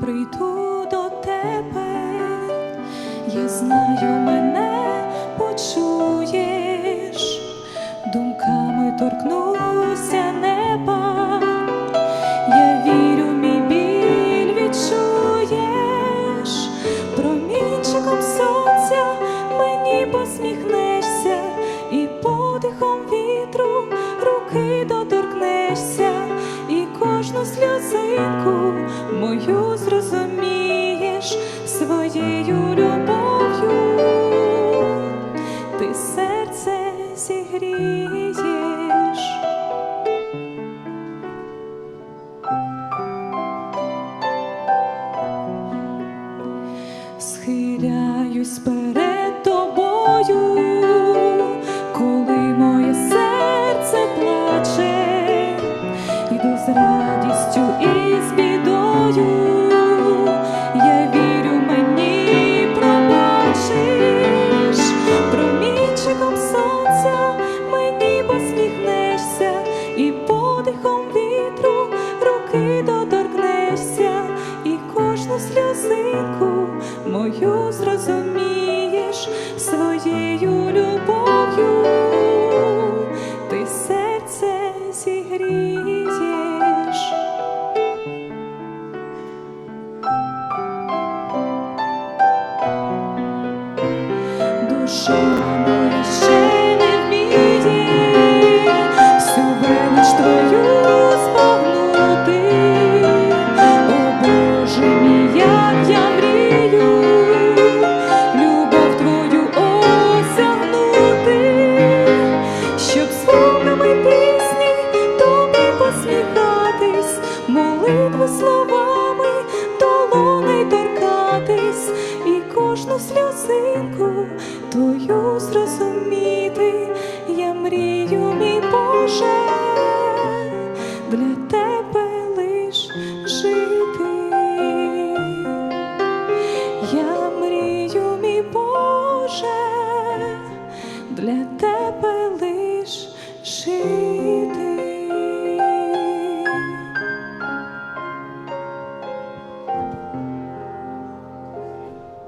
прийду. своєю любов'ю ти серце зігрієш. Схиляюсь перед сльозинку мою зрозумієш своєю любов'ю, ти серце зігрієш. Душа зрозуміти, я мрію, мій Боже, для тебе лиш жити, я мрію, мій Боже, для тебе лиш жити.